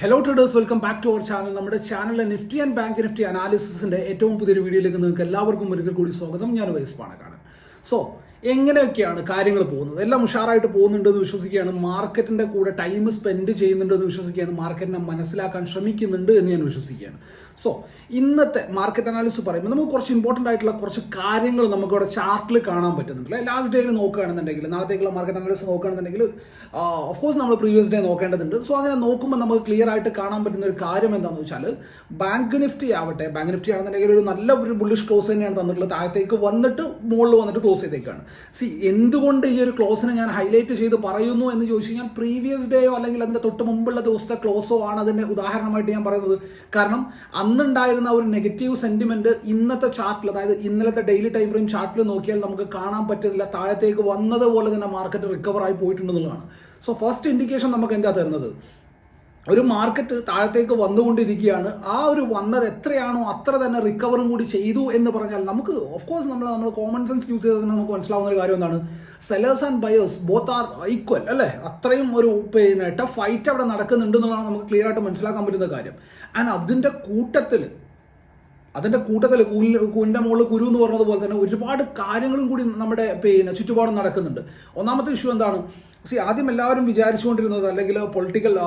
Hello traders welcome back to our channel നമ്മുടെ ചാനലിലെ Nifty and bank Nifty അനാലിസിസിന്റെ ഏറ്റവും പുതിയൊരു വീഡിയോയിലേക്ക് നിങ്ങൾക്ക് എല്ലാവർക്കും ഒരിക്കൽ കൂടി സ്വാഗതം. ഞാൻ വൈസ് പാണക്കാണ് സോ എങ്ങനെയൊക്കെയാണ് കാര്യങ്ങൾ പോകുന്നത്? എല്ലാം ഉഷാറായിട്ട് പോകുന്നുണ്ടെന്ന് വിശ്വസിക്കുകയാണ്. മാർക്കറ്റിന്റെ കൂടെ ടൈം സ്പെൻഡ് ചെയ്യുന്നുണ്ടെന്ന് വിശ്വസിക്കുകയാണ്. മാർക്കറ്റിനെ മനസ്സിലാക്കാൻ ശ്രമിക്കുന്നുണ്ട് എന്ന് ഞാൻ വിശ്വസിക്കുകയാണ്. സോ ഇന്നത്തെ മാർക്കറ്റ് അനാലിസിസ് പറയുമ്പോൾ നമുക്ക് കുറച്ച് ഇമ്പോർട്ടന്റ് ആയിട്ടുള്ള കുറച്ച് കാര്യങ്ങൾ നമുക്ക് ഇവിടെ ചാർട്ടിൽ കാണാൻ പറ്റുന്നുണ്ട് ലാസ്റ്റ് ഡേയിൽ നോക്കുകയാണെന്നുണ്ടെങ്കിൽ നാളത്തേക്കുള്ള മാർക്കറ്റ് അനാലിസിസ് നോക്കുകയാണെന്നുണ്ടെങ്കിൽ ഓഫ് കോഴ്സ് നമ്മൾ പ്രീവിയസ് ഡേ നോക്കേണ്ടതുണ്ട്. സോ അങ്ങനെ നോക്കുമ്പോൾ നമുക്ക് ക്ലിയർ ആയിട്ട് കാണാൻ പറ്റുന്ന ഒരു കാര്യം എന്താണെന്ന് വെച്ചാൽ ബാങ്ക് നിഫ്റ്റി ആവട്ടെ ബാങ്ക് നിഫ്റ്റി ആണെന്നുണ്ടെങ്കിൽ ഒരു നല്ല ഒരു ബുള്ളിഷ് ക്ലോസ് തന്നെയാണ് തന്നിട്ടുള്ളത് താഴത്തേക്ക് വന്നിട്ട് മുകളിൽ വന്നിട്ട് ക്ലോസ് ചെയ്തേക്കാണ്. സി എന്തുകൊണ്ട് ഈ ഒരു ക്ലോസിനെ ഞാൻ ഹൈലൈറ്റ് ചെയ്ത് പറയുന്നു എന്ന് ചോദിച്ചു കഴിഞ്ഞാൽ പ്രീവിയസ് ഡേയോ അല്ലെങ്കിൽ അതിന്റെ തൊട്ട് മുമ്പുള്ള ദിവസത്തെ ക്ലോസോ ആണ് അതിന്റെ ഉദാഹരണമായിട്ട് ഞാൻ പറയുന്നത്. കാരണം അന്നുണ്ടായിരുന്ന ഒരു നെഗറ്റീവ് സെന്റിമെന്റ് ഇന്നത്തെ ചാർട്ടിൽ അതായത് ഇന്നലത്തെ ഡെയിലി ടൈം ഫ്രെയിം ചാർട്ടിൽ നോക്കിയാൽ നമുക്ക് കാണാൻ പറ്റുന്നില്ല. താഴത്തേക്ക് വന്നതുപോലെ തന്നെ മാർക്കറ്റ് റിക്കവർ ആയി പോയിട്ടുണ്ടെന്നുള്ളതാണ് സോ ഫസ്റ്റ് ഇൻഡിക്കേഷൻ നമുക്ക് എന്താ തരുന്നത്? ഒരു മാർക്കറ്റ് താഴത്തേക്ക് വന്നുകൊണ്ടിരിക്കുകയാണ്. ആ ഒരു വന്നത് എത്രയാണോ അത്ര തന്നെ റിക്കവറും കൂടി ചെയ്തു എന്ന് പറഞ്ഞാൽ നമുക്ക് ഓഫ് കോഴ്സ് നമ്മൾ നമ്മൾ കോമൺ സെൻസ് യൂസ് ചെയ്തതിന് നമുക്ക് മനസ്സിലാവുന്ന ഒരു കാര്യം എന്താണ്? Sellers and buyers both are equal അല്ലേ? അത്രയും ഒരു പിന്നെ ടഫ് ഫൈറ്റ് അവിടെ നടക്കുന്നുണ്ട് എന്നുള്ളതാണ് നമുക്ക് ക്ലിയർ ആയിട്ട് മനസ്സിലാക്കാൻ പറ്റുന്ന കാര്യം. ആൻഡ് അതിന്റെ കൂട്ടത്തിൽ അതിന്റെ കൂട്ടത്തിൽ കൂലിന്റെ മുകളിൽ കുരു എന്ന് പറഞ്ഞതുപോലെ തന്നെ ഒരുപാട് കാര്യങ്ങളും കൂടി നമ്മുടെ പിന്നെ ചുറ്റുപാടും നടക്കുന്നുണ്ട്. ഒന്നാമത്തെ ഇഷ്യൂ എന്താണ്? സി ആദ്യം എല്ലാവരും വിചാരിച്ചുകൊണ്ടിരുന്നത് അല്ലെങ്കിൽ പൊളിറ്റിക്കൽ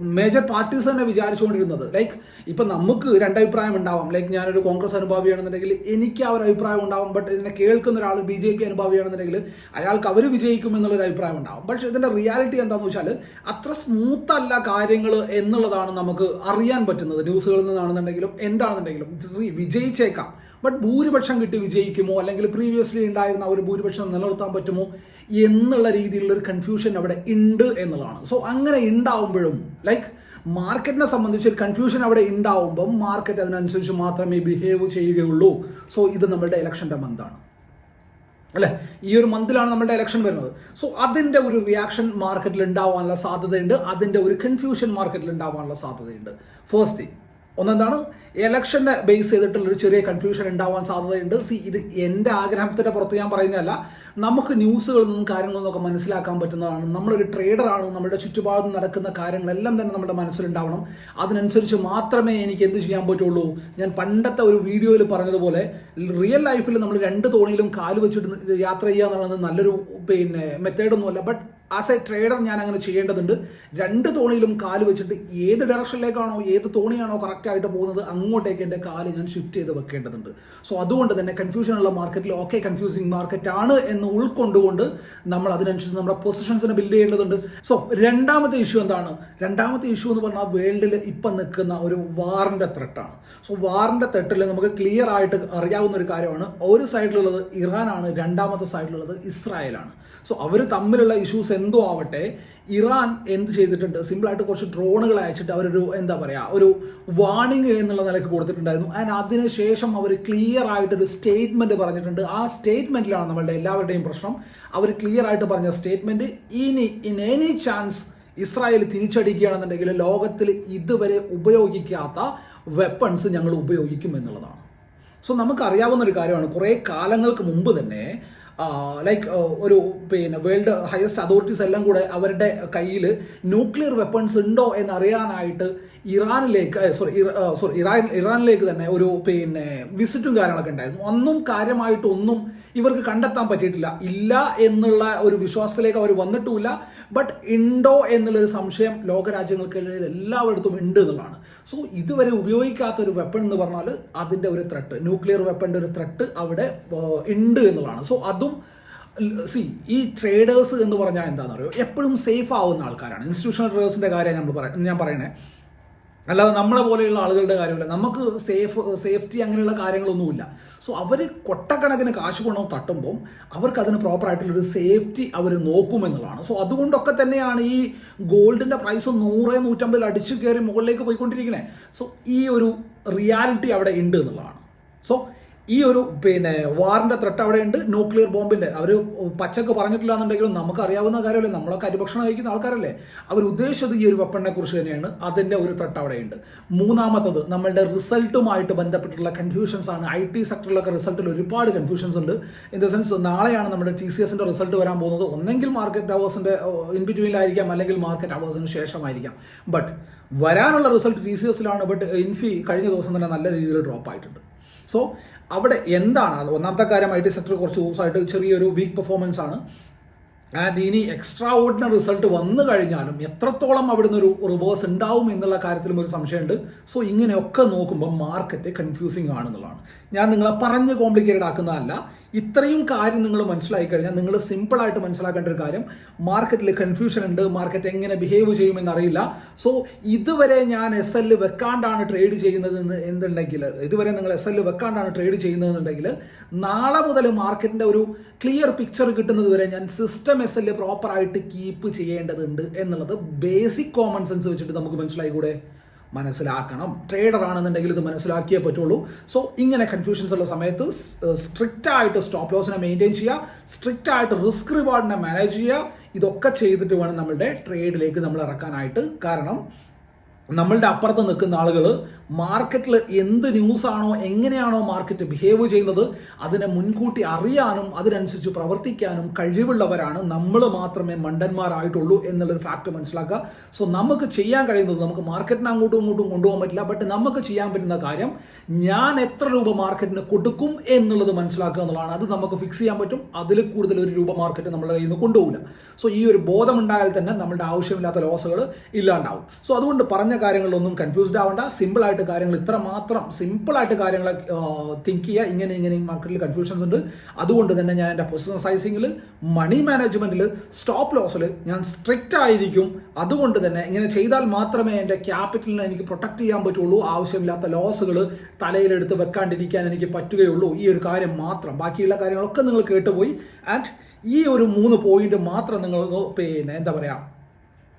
മേജർ പാർട്ടീസ് തന്നെ വിചാരിച്ചുകൊണ്ടിരുന്നത്. ലൈക്ക് ഇപ്പം നമുക്ക് രണ്ടഭിപ്രായം ഉണ്ടാവാം. ലൈക്ക് ഞാനൊരു കോൺഗ്രസ് അനുഭാവിയാണെന്നുണ്ടെങ്കിൽ എനിക്ക് ആ ഒരു അഭിപ്രായം ഉണ്ടാവും. ബട്ട് ഇതിനെ കേൾക്കുന്ന ഒരാൾ ബി ജെ പി അനുഭാവിയാണെന്നുണ്ടെങ്കിൽ അയാൾക്ക് അവർ വിജയിക്കും എന്നുള്ളൊരു അഭിപ്രായം ഉണ്ടാവും. പക്ഷെ ഇതിന്റെ റിയാലിറ്റി എന്താണെന്ന് വെച്ചാൽ അത്ര സ്മൂത്തല്ല കാര്യങ്ങൾ എന്നുള്ളതാണ് നമുക്ക് അറിയാൻ പറ്റുന്നത്. ന്യൂസുകളിൽ നിന്നാണെന്നുണ്ടെങ്കിലും എന്താണെന്നുണ്ടെങ്കിലും. വിജയിച്ചേക്കാം. ബട്ട് ഭൂരിപക്ഷം കിട്ടി വിജയിക്കുമോ? അല്ലെങ്കിൽ പ്രീവിയസ്ലി ഉണ്ടായിരുന്ന ഒരു ഭൂരിപക്ഷം നിലനിർത്താൻ പറ്റുമോ? എന്നുള്ള രീതിയിലുള്ള ഒരു കൺഫ്യൂഷൻ അവിടെ ഉണ്ട് എന്നുള്ളതാണ്. സോ അങ്ങനെ ഉണ്ടാവുമ്പോഴും ലൈക്ക് മാർക്കറ്റിനെ സംബന്ധിച്ച് ഒരു കൺഫ്യൂഷൻ അവിടെ ഉണ്ടാവുമ്പം മാർക്കറ്റ് അതിനനുസരിച്ച് മാത്രമേ ബിഹേവ് ചെയ്യുകയുള്ളൂ. സോ ഇത് നമ്മളുടെ ഇലക്ഷന്റെ മന്താണ് അല്ലെ? ഈ ഒരു മന്തിലാണ് നമ്മുടെ ഇലക്ഷൻ വരുന്നത്. സോ അതിന്റെ ഒരു റിയാക്ഷൻ മാർക്കറ്റിൽ ഉണ്ടാവാനുള്ള സാധ്യതയുണ്ട്. അതിന്റെ ഒരു കൺഫ്യൂഷൻ മാർക്കറ്റിൽ ഉണ്ടാവാനുള്ള സാധ്യതയുണ്ട്. ഫസ്റ്റ് തിങ് ഒന്നെന്താണ്? ഇലക്ഷനെ ബേസ് ചെയ്തിട്ടുള്ള ഒരു ചെറിയ കൺഫ്യൂഷൻ ഉണ്ടാവാൻ സാധ്യതയുണ്ട്. സി ഇത് എന്റെ ആഗ്രഹത്തിന്റെ പുറത്ത് ഞാൻ പറയുന്നതല്ല. നമുക്ക് ന്യൂസുകളിൽ നിന്നും കാര്യങ്ങളിൽ നിന്നൊക്കെ മനസ്സിലാക്കാൻ പറ്റുന്നതാണ്. നമ്മളൊരു ട്രേഡറാണ് നമ്മുടെ ചുറ്റുപാട് നടക്കുന്ന കാര്യങ്ങളെല്ലാം തന്നെ നമ്മുടെ മനസ്സിലുണ്ടാവണം. അതിനനുസരിച്ച് മാത്രമേ എനിക്ക് എന്ത് ചെയ്യാൻ പറ്റുള്ളൂ? ഞാൻ പണ്ടത്തെ ഒരു വീഡിയോയിൽ പറഞ്ഞതുപോലെ റിയൽ ലൈഫിൽ നമ്മൾ രണ്ട് തോണിയിലും കാൽ വെച്ചിട്ട് യാത്ര ചെയ്യുക എന്നുള്ളത് നല്ലൊരു പിന്നെ മെത്തേഡൊന്നുമല്ല ബട്ട് ആസ് എ ട്രേഡർ ഞാൻ അങ്ങനെ ചെയ്യേണ്ടതുണ്ട്. രണ്ട് തോണിയിലും കാൽ വെച്ചിട്ട് ഏത് ഡയറക്ഷനിലേക്കാണോ ഏത് തോണിയാണോ കറക്റ്റായിട്ട് പോകുന്നത് അങ്ങോട്ടേക്ക് എന്റെ കാൽ ഞാൻ ഷിഫ്റ്റ് ചെയ്ത് വെക്കേണ്ടതുണ്ട്. സോ അതുകൊണ്ട് തന്നെ കൺഫ്യൂഷൻ ഉള്ള മാർക്കറ്റിൽ ഓക്കെ കൺഫ്യൂസിങ് മാർക്കറ്റ് ആണ് എന്ന് ഉൾക്കൊണ്ടുകൊണ്ട് നമ്മൾ അതിനനുസരിച്ച് നമ്മുടെ പൊസിഷൻസിനെ ബിൽഡ് ചെയ്യേണ്ടതുണ്ട്. സോ രണ്ടാമത്തെ ഇഷ്യൂ എന്താണ്? രണ്ടാമത്തെ ഇഷ്യൂ എന്ന് പറഞ്ഞാൽ വേൾഡിൽ ഇപ്പം നിൽക്കുന്ന ഒരു വാറിന്റെ ത്രെട്ടാണ് സോ വാറിന്റെ ത്രെട്ടിൽ നമുക്ക് ക്ലിയർ ആയിട്ട് അറിയാവുന്ന ഒരു കാര്യമാണ്. ഒരു സൈഡിലുള്ളത് ഇറാനാണ് രണ്ടാമത്തെ സൈഡിലുള്ളത് ഇസ്രായേലാണ്. സോ അവർ തമ്മിലുള്ള ഇഷ്യൂസ് എന്തോ ആവട്ടെ ഇറാൻ എന്ത് ചെയ്തിട്ടുണ്ട്? സിമ്പിളായിട്ട് കുറച്ച് ഡ്രോണുകൾ അയച്ചിട്ട് അവരൊരു എന്താ പറയുക ഒരു വാണിംഗ് എന്നുള്ള നിലയ്ക്ക് കൊടുത്തിട്ടുണ്ടായിരുന്നു. ആൻഡ് അതിനുശേഷം അവർ ക്ലിയർ ആയിട്ട് ഒരു സ്റ്റേറ്റ്മെന്റ് പറഞ്ഞിട്ടുണ്ട്. ആ സ്റ്റേറ്റ്മെന്റിലാണ് നമ്മളുടെ എല്ലാവരുടെയും പ്രശ്നം. അവർ ക്ലിയർ ആയിട്ട് പറഞ്ഞ സ്റ്റേറ്റ്മെന്റ് ഇനി ഇൻ എനി ചാൻസ് ഇസ്രായേൽ തിരിച്ചടിക്കുകയാണെന്നുണ്ടെങ്കിൽ ലോകത്തിൽ ഇതുവരെ ഉപയോഗിക്കാത്ത വെപ്പൺസ് ഞങ്ങൾ ഉപയോഗിക്കും എന്നുള്ളതാണ്. സോ നമുക്കറിയാവുന്ന ഒരു കാര്യമാണ് കുറേ കാലങ്ങൾക്ക് മുമ്പ് തന്നെ ലൈക്ക് ഒരു പിന്നെ വേൾഡ് ഹയസ്റ്റ് അതോറിറ്റീസ് എല്ലാം കൂടെ അവരുടെ കയ്യിൽ ന്യൂക്ലിയർ വെപ്പൺസ് ഉണ്ടോ എന്ന് അറിയാനായിട്ട് ഇറാനിലേക്ക് സോറി സോറി ഇറാൻ ഇറാനിലേക്ക് തന്നെ ഒരു പിന്നെ വിസിറ്റും കാര്യങ്ങളൊക്കെ ഉണ്ടായിരുന്നു. ഒന്നും കാര്യമായിട്ടൊന്നും ഇവർക്ക് കണ്ടെത്താൻ പറ്റിയിട്ടില്ല. ഇല്ല എന്നുള്ള ഒരു വിശ്വാസത്തിലേക്ക് അവർ വന്നിട്ടുമില്ല. ബട്ട് ഉണ്ടോ എന്നുള്ളൊരു സംശയം ലോകരാജ്യങ്ങൾക്കിടയിൽ എല്ലായിടത്തും ഉണ്ട് എന്നുള്ളതാണ്. സോ ഇതുവരെ ഉപയോഗിക്കാത്ത ഒരു വെപ്പൺ എന്ന് പറഞ്ഞാൽ അതിന്റെ ഒരു ത്രെട്ട് ന്യൂക്ലിയർ വെപ്പന്റെ ഒരു ത്രെട്ട് അവിടെ ഉണ്ട് എന്നുള്ളതാണ്. സോ അതും സി ഈ ട്രേഡേഴ്സ് എന്ന് പറഞ്ഞാൽ എന്താണെന്ന് അറിയോ എപ്പോഴും സേഫ് ആവുന്ന ആൾക്കാരാണ്. ഇൻസ്റ്റിറ്റ്യൂഷണൽ ട്രേഡേഴ്സിന്റെ കാര്യം നമ്മൾ പറയാം ഞാൻ പറയണേ. അല്ലാതെ നമ്മളെ പോലെയുള്ള ആളുകളുടെ കാര്യമില്ല. നമുക്ക് സേഫ് സേഫ്റ്റി അങ്ങനെയുള്ള കാര്യങ്ങളൊന്നുമില്ല. സോ അവർ കൊട്ടക്കണക്കിന് കാശ് കൊണ്ടു തട്ടുമ്പോൾ അവർക്ക് അതിന് പ്രോപ്പറായിട്ടുള്ളൊരു സേഫ്റ്റി അവർ നോക്കുമെന്നുള്ളതാണ് സോ അതുകൊണ്ടൊക്കെ തന്നെയാണ് ഈ ഗോൾഡിന്റെ പ്രൈസ് നൂറ് നൂറ്റമ്പതിൽ അടിച്ചു കയറി മുകളിലേക്ക് പോയിക്കൊണ്ടിരിക്കണേ. സോ ഈ ഒരു റിയാലിറ്റി അവിടെ ഉണ്ട് എന്നുള്ളതാണ്. സോ ഈ ഒരു പിന്നെ വാറിന്റെ ത്രെട്ട് അവിടെയുണ്ട്. ന്യൂക്ലിയർ ബോംബിന്റെ അവർ പച്ചക്ക് പറഞ്ഞിട്ടില്ല എന്നുണ്ടെങ്കിലും നമുക്ക് അറിയാവുന്ന കാര്യമല്ലേ? നമ്മളൊക്കെ അരിഭക്ഷണം കഴിക്കുന്ന ആൾക്കാരല്ലേ? അവർ ഉദ്ദേശിച്ചത് ഈ ഒരു വെപ്പണിനെ കുറിച്ച് തന്നെയാണ്. അതിന്റെ ഒരു ത്രെട്ട് അവിടെയുണ്ട്. മൂന്നാമത്തത് നമ്മളുടെ റിസൾട്ടുമായിട്ട് ബന്ധപ്പെട്ടിട്ടുള്ള കൺഫ്യൂഷൻസ് ആണ്. ഐ ടി സെക്ടറിലൊക്കെ റിസൾട്ടിൽ ഒരുപാട് കൺഫ്യൂഷൻസ് ഉണ്ട്. ഇൻ ദ സെൻസ് നാളെയാണ് നമ്മുടെ ടി സി എസിന്റെ റിസൾട്ട് വരാൻ പോകുന്നത്. ഒന്നെങ്കിൽ മാർക്കറ്റ് അവേഴ്സിന്റെ ഇൻ ബിറ്റ്വീനിലായിരിക്കാം അല്ലെങ്കിൽ മാർക്കറ്റ് അവേഴ്സിന് ശേഷമായിരിക്കാം. ബട്ട് വരാനുള്ള റിസൾട്ട് ടി സി എസിലാണ് ബട്ട് ഇൻഫി കഴിഞ്ഞ ദിവസം തന്നെ നല്ല രീതിയിൽ ഡ്രോപ്പ് ആയിട്ടുണ്ട്. സോ അവിടെ എന്താണ്? ഒന്നാമത്തെ കാര്യം ഐ ടി സെക്ടർ കുറച്ച് ദിവസമായിട്ട് ചെറിയൊരു വീക്ക് പെർഫോമൻസ് ആണ്. ആൻഡ് ഇനി എക്സ്ട്രാ ഓർഡിനറി റിസൾട്ട് വന്നു കഴിഞ്ഞാലും എത്രത്തോളം അവിടുന്ന് ഒരു റിവേഴ്സ് ഉണ്ടാവും എന്നുള്ള കാര്യത്തിലും ഒരു സംശയമുണ്ട്. സോ ഇങ്ങനെയൊക്കെ നോക്കുമ്പോൾ മാർക്കറ്റ് കൺഫ്യൂസിങ് ആണെന്നുള്ളതാണ്. ഞാൻ നിങ്ങളെ പറഞ്ഞ് കോംപ്ലിക്കേറ്റഡ് ആക്കുന്നതല്ല. ഇത്രയും കാര്യം നിങ്ങൾ മനസ്സിലാക്കി കഴിഞ്ഞാൽ നിങ്ങൾ സിമ്പിളായിട്ട് മനസ്സിലാക്കേണ്ട ഒരു കാര്യം മാർക്കറ്റിൽ കൺഫ്യൂഷൻ ഉണ്ട് മാർക്കറ്റ് എങ്ങനെ ബിഹേവ് ചെയ്യുമെന്ന് അറിയില്ല സോ ഇതുവരെ ഞാൻ എസ് എൽ വെക്കാണ്ടാണ് ട്രേഡ് ചെയ്യുന്നത് എന്നുണ്ടെങ്കിൽ ഇതുവരെ നിങ്ങൾ എസ് എൽ വെക്കാണ്ടാണ് ട്രേഡ് ചെയ്യുന്നതെന്നുണ്ടെങ്കിൽ നാളെ മുതൽ മാർക്കറ്റിന്റെ ഒരു ക്ലിയർ പിക്ചർ കിട്ടുന്നത് വരെ ഞാൻ സിസ്റ്റം എസ് എൽ പ്രോപ്പറായിട്ട് കീപ്പ് ചെയ്യേണ്ടതുണ്ട് എന്നുള്ളത് ബേസിക് കോമൺ സെൻസ് വെച്ചിട്ട് നമുക്ക് മനസ്സിലായിക്കൂടെ മനസ്സിലാക്കണം. ട്രേഡർ ആണെന്നുണ്ടെങ്കിൽ ഇത് മനസ്സിലാക്കിയേ പറ്റുള്ളൂ. സോ ഇങ്ങനെ കൺഫ്യൂഷൻസ് ഉള്ള സമയത്ത് സ്ട്രിക്റ്റ് ആയിട്ട് സ്റ്റോപ്പ് ലോസിനെ മെയിന്റെയിൻ ചെയ്യുക. സ്ട്രിക്റ്റ് ആയിട്ട് റിസ്ക് റിവാർഡിനെ മാനേജ് ചെയ്യുക. ഇതൊക്കെ ചെയ്തിട്ട് വേണം നമ്മളുടെ ട്രേഡിലേക്ക് നമ്മൾ ഇറക്കാനായിട്ട്. കാരണം നമ്മളുടെ അപ്പുറത്ത് നിൽക്കുന്ന ആളുകൾ മാർക്കറ്റിൽ എന്ത് ന്യൂസ് ആണോ എങ്ങനെയാണോ മാർക്കറ്റ് ബിഹേവ് ചെയ്യുന്നത് അതിനെ മുൻകൂട്ടി അറിയാനും അതിനനുസരിച്ച് പ്രവർത്തിക്കാനും കഴിവുള്ളവരാണ് നമ്മൾ മാത്രമേ മണ്ടന്മാരായിട്ടുള്ളൂ എന്നുള്ളൊരു ഫാക്ട് മനസ്സിലാക്കുക. സോ നമുക്ക് ചെയ്യാൻ കഴിയുന്നത് നമുക്ക് മാർക്കറ്റിനെ അങ്ങോട്ടും ഇങ്ങോട്ടും കൊണ്ടുപോകാൻ പറ്റില്ല. ബട്ട് നമുക്ക് ചെയ്യാൻ പറ്റുന്ന കാര്യം ഞാൻ എത്ര രൂപ മാർക്കറ്റിന് കൊടുക്കും എന്നുള്ളത് മനസ്സിലാക്കുക എന്നുള്ളതാണ്. അത് നമുക്ക് ഫിക്സ് ചെയ്യാൻ പറ്റും. അതിൽ കൂടുതൽ ഒരു രൂപ മാർക്കറ്റ് നമ്മുടെ കയ്യിൽ നിന്ന് കൊണ്ടുപോകില്ല. സോ ഈ ഒരു ബോധം ഉണ്ടായാൽ തന്നെ നമ്മുടെ ആവശ്യമില്ലാത്ത ലോസുകൾ ഇല്ലാണ്ടാവും. സോ അതുകൊണ്ട് പറഞ്ഞ കാര്യങ്ങളിലൊന്നും കൺഫ്യൂസ്ഡ് ആവേണ്ട. സിമ്പിൾ ആയിട്ട് കാര്യങ്ങൾ ഇത്ര മാത്രം സിമ്പിൾ ആയിട്ട് കാര്യങ്ങൾ തിങ്ക് ചെയ്യുക. ഇങ്ങനെ ഇങ്ങനെ മാർക്കറ്റിൽ കൺഫ്യൂഷൻസ് ഉണ്ട്. അതുകൊണ്ട് തന്നെ ഞാൻ എന്റെ പൊസിഷൻ സൈസിങ്ങിൽ മണി മാനേജ്മെന്റിൽ സ്റ്റോപ്പ് ലോസിൽ ഞാൻ സ്ട്രിക്റ്റ് ആയിരിക്കും. അതുകൊണ്ട് തന്നെ ഇങ്ങനെ ചെയ്താൽ മാത്രമേ എന്റെ ക്യാപിറ്റലിനെ എനിക്ക് പ്രൊട്ടക്ട് ചെയ്യാൻ പറ്റുള്ളൂ. ആവശ്യമില്ലാത്ത ലോസുകൾ തലയിലെടുത്ത് വെക്കാണ്ടിരിക്കാൻ എനിക്ക് പറ്റുകയുള്ളൂ. ഈ ഒരു കാര്യം മാത്രം. ബാക്കിയുള്ള കാര്യങ്ങളൊക്കെ നിങ്ങൾ കേട്ടുപോയി. ആൻഡ് ഈ ഒരു മൂന്ന് പോയിന്റ് മാത്രം നിങ്ങൾ പിന്നെ എന്താ പറയുക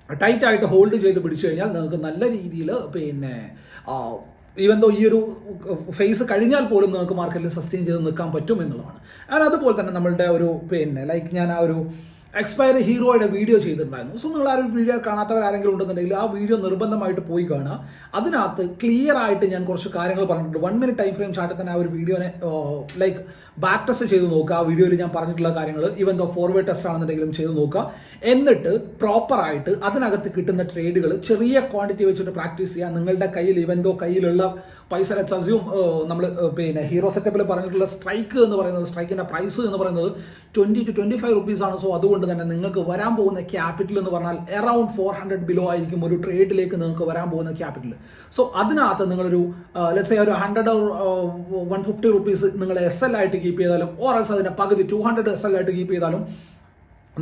ടൈറ്റ് ആയിട്ട് ഹോൾഡ് ചെയ്ത് പിടിച്ചു കഴിഞ്ഞാൽ നിങ്ങൾക്ക് നല്ല രീതിയിൽ പിന്നെ ഈവൻ ഈ ഒരു ഫേസ് കഴിഞ്ഞാൽ പോലും നിങ്ങൾക്ക് മാർക്കറ്റിൽ സസ്റ്റെയിൻ ചെയ്ത് നിൽക്കാൻ പറ്റും എന്നുള്ളതാണ്. ആൻഡ് അതുപോലെ തന്നെ നമ്മളുടെ ഒരു പിന്നെ ലൈക്ക് ഞാൻ ആ ഒരു എക്സ്പയർ ഹീറോയുടെ വീഡിയോ ചെയ്തിട്ടുണ്ടായിരുന്നു. സോ നിങ്ങൾ ആ ഒരു വീഡിയോ കാണാത്തവരാരെങ്കിലും ഉണ്ടെന്നുണ്ടെങ്കിൽ ആ വീഡിയോ നിർബന്ധമായിട്ട് പോയി കാണുക. അതിനകത്ത് ക്ലിയർ ആയിട്ട് ഞാൻ കുറച്ച് കാര്യങ്ങൾ പറഞ്ഞിട്ടുണ്ട്. വൺ മിനിറ്റ് ടൈം ഫ്രെയിം ചാർട്ടിൽ തന്നെ ആ ഒരു വീഡിയോനെ ലൈക്ക് ബാക്ക് ടെസ്റ്റ് ചെയ്ത് നോക്കുക. ആ വീഡിയോയിൽ ഞാൻ പറഞ്ഞിട്ടുള്ള കാര്യങ്ങൾ ഈവൻ ദോ ഫോർവേഡ് ടെസ്റ്റ് ആണെന്നുണ്ടെങ്കിലും ചെയ്ത് നോക്കുക. എന്നിട്ട് പ്രോപ്പറായിട്ട് അതിനകത്ത് കിട്ടുന്ന ട്രേഡുകൾ ചെറിയ ക്വാണ്ടിറ്റി വെച്ചിട്ട് പ്രാക്ടീസ് ചെയ്യുക. നിങ്ങളുടെ കയ്യിൽ ഈവൻ ദോ കയ്യിലുള്ള പൈസ അസ്യൂം നമ്മൾ പിന്നെ ഹീറോ സെറ്റപ്പിൽ പറഞ്ഞിട്ടുള്ള സ്ട്രൈക്ക് എന്ന് പറയുന്നത് സ്ട്രൈക്കിന്റെ പ്രൈസ് എന്ന് പറയുന്നത് twenty two twenty five rupees ആണ്. സോ അതുകൊണ്ട് തന്നെ നിങ്ങൾക്ക് വരാൻ പോകുന്ന ക്യാപിറ്റൽ എന്ന് പറഞ്ഞാൽ എറൗണ്ട് ഫോർ ഹൺഡ്രഡ് ബിലോ ആയിരിക്കും ഒരു ട്രേഡിലേക്ക് നിങ്ങൾക്ക് വരാൻ പോകുന്ന ക്യാപിറ്റൽ സോ അതിനകത്ത് നിങ്ങളൊരു ലെറ്റ്സ് ഒരു ഹൺഡ്രഡ് വൺ ഫിഫ്റ്റി റുപ്പീസ് നിങ്ങൾ എസ് എൽ ആയിട്ട് കീപ്പ് ചെയ്താലും ഓർ എസ് അതിന്റെ പകുതി ടു ഹൺഡ്രഡ് എസ് എൽ ആയിട്ട് കീപ്പ് ചെയ്താലും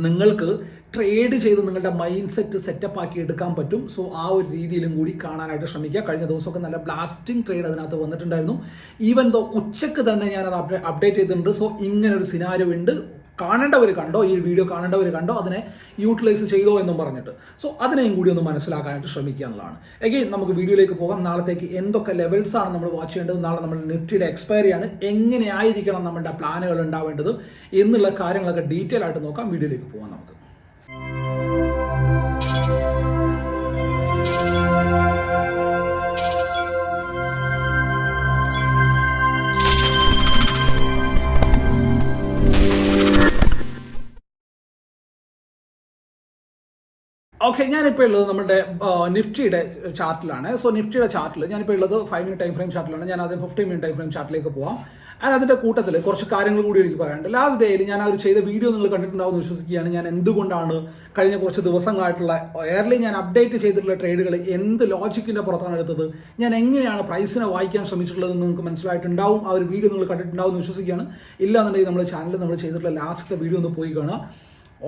നിങ്ങൾക്ക് ട്രേഡ് ചെയ്ത് നിങ്ങളുടെ മൈൻഡ് സെറ്റ് സെറ്റപ്പ് ആക്കി എടുക്കാൻ പറ്റും. സോ ആ ഒരു രീതിയിലും കൂടി കാണാനായിട്ട് ശ്രമിക്കുക. കഴിഞ്ഞ ദിവസമൊക്കെ നല്ല ബ്ലാസ്റ്റിംഗ് ട്രേഡ് അതിനകത്ത് വന്നിട്ടുണ്ടായിരുന്നു. ഈവൻ ദോ ഉച്ചയ്ക്ക് തന്നെ ഞാൻ അത് അപ്ഡേറ്റ് ചെയ്തിട്ടുണ്ട്. സോ ഇങ്ങനെ ഒരു സിനാരോ ഉണ്ട്. കാണേണ്ടവർ കണ്ടോ? ഈ വീഡിയോ കാണേണ്ടവർ കണ്ടോ? അതിനെ യൂട്ടിലൈസ് ചെയ്തോ എന്നും പറഞ്ഞിട്ട്. സോ അതിനെയും കൂടി ഒന്ന് മനസ്സിലാക്കാനായിട്ട് ശ്രമിക്കുക എന്നുള്ളതാണ്. എഗെയിൻ നമുക്ക് വീഡിയോയിലേക്ക് പോകാം. നാളത്തേക്ക് എന്തൊക്കെ ലെവൽസ് ആണ് നമ്മൾ വാച്ച് ചെയ്യേണ്ടത്? നാളെ നമ്മൾ നിഫ്റ്റിയുടെ എക്സ്പയറി ആണ്. എങ്ങനെയായിരിക്കണം നമ്മുടെ പ്ലാനുകൾ ഉണ്ടാവേണ്ടത്? എന്നുള്ള കാര്യങ്ങളൊക്കെ ഡീറ്റെയിൽ ആയിട്ട് നോക്കാം. വീഡിയോയിലേക്ക് പോകാം നമുക്ക്. ഓക്കെ ഞാനിപ്പോൾ ഉള്ളത് നമ്മുടെ നിഫ്റ്റിയുടെ ചാർട്ടിലാണ്. സോ നിഫ്റ്റിയുടെ ചാർട്ടിൽ ഞാനിപ്പോൾ ഉള്ളത് ഫൈവ് മിനിറ്റ് ടൈം ഫ്രെയിം ചാർട്ടിലാണ് ഞാൻ ആദ്യം ഫിഫ്റ്റീൻ മിനിറ്റ് ടൈം ഫ്രെയിം ചാർട്ടിലേക്ക് പോവാം. ആൻഡ് അതിന്റെ കൂട്ടത്തിൽ കുറച്ച് കാര്യങ്ങൾ കൂടി എനിക്ക് പറയാനുണ്ട്. ലാസ്റ്റ് ഡേയിൽ ഞാൻ അവർ ചെയ്ത വീഡിയോ നിങ്ങൾ കണ്ടിട്ടുണ്ടാവും എന്ന് വിശ്വസിക്കുകയാണ്. ഞാൻ എന്തുകൊണ്ടാണ് കഴിഞ്ഞ കുറച്ച് ദിവസങ്ങളായിട്ടുള്ള എയർലി ഞാൻ അപ്ഡേറ്റ് ചെയ്തിട്ടുള്ള ട്രേഡുകൾ എന്ത് ലോജിക്കിന്റെ പുറത്താണ് എടുത്തത്? ഞാൻ എങ്ങനെയാണ് പ്രൈസിനെ വായിക്കാൻ ശ്രമിച്ചിട്ടുള്ളതെന്ന് നിങ്ങൾക്ക് മനസ്സിലായിട്ടുണ്ടാവും. ആ ഒരു വീഡിയോ നിങ്ങൾ കണ്ടിട്ടുണ്ടാവും എന്ന് വിശ്വസിക്കുകയാണ്. ഇല്ലാന്നുണ്ടെങ്കിൽ നമ്മുടെ ചാനലിൽ നമ്മൾ ചെയ്തിട്ടുള്ള ലാസ്റ്റ് വീഡിയോ ഒന്ന് പോയി കാണുക.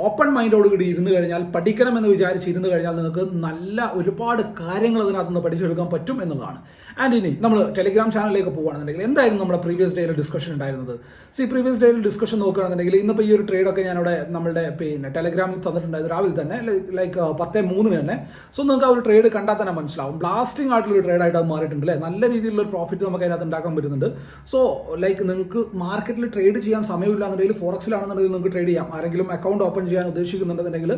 ഓപ്പൺ മൈൻഡോട് കൂടി ഇരുന്ന് കഴിഞ്ഞാൽ പഠിക്കണം എന്ന് വിചാരിച്ച് ഇരുന്ന് കഴിഞ്ഞാൽ നിങ്ങൾക്ക് നല്ല ഒരുപാട് കാര്യങ്ങൾ അതിനകത്ത് നിന്ന് പഠിച്ചെടുക്കാൻ പറ്റും എന്നുള്ളതാണ്. ആൻഡ് ഇനി നമ്മൾ ടെലിഗ്രാം ചാനലിലേക്ക് പോകുകയാണെന്നുണ്ടെങ്കിൽ എന്തായിരുന്നു നമ്മുടെ പ്രീവിയസ് ഡേയിൽ ഡിസ്കഷൻ ഉണ്ടായിരുന്നത്? സി പ്രീവിയസ് ഡേയിൽ ഡിസ്കഷൻ നോക്കുകയാണെന്നുണ്ടെങ്കിൽ ഇന്നിപ്പോൾ ഈ ഒരു ട്രേഡൊക്കെ ഞാനിവിടെ നമ്മുടെ പിന്നെ ടെലിഗ്രാമിൽ തന്നിട്ടുണ്ടായിരുന്നു രാവിലെ തന്നെ ലൈക്ക് പത്ത് മൂന്നിന് തന്നെ. സോ നിങ്ങൾക്ക് ആ ഒരു ട്രേഡ് കണ്ടാൽ തന്നെ മനസ്സിലാവും. ബ്ലാസ്റ്റിംഗ് ആയിട്ടുള്ള ഒരു ട്രേഡ് ആയിട്ട് അത് മാറിയിട്ടുണ്ട് അല്ലേ? നല്ല രീതിയിലുള്ള പ്രോഫിറ്റ് നമുക്ക് അതിനകത്ത് ഉണ്ടാക്കാൻ പറ്റുന്നുണ്ട്. സോ ലൈക്ക് നിങ്ങൾക്ക് മാർക്കറ്റിൽ ട്രേഡ് ചെയ്യാൻ സമയമില്ലാന്നുണ്ടെങ്കിൽ ഫോറക്സിലാണെന്നുണ്ടെങ്കിൽ നിങ്ങൾക്ക് ട്രേഡ് ചെയ്യാം. ആരെങ്കിലും അക്കൗണ്ട് ഓപ്പൺ ചെയ്യാൻ ഉദ്ദേശിക്കുന്നുണ്ടെന്നുണ്ടെങ്കിൽ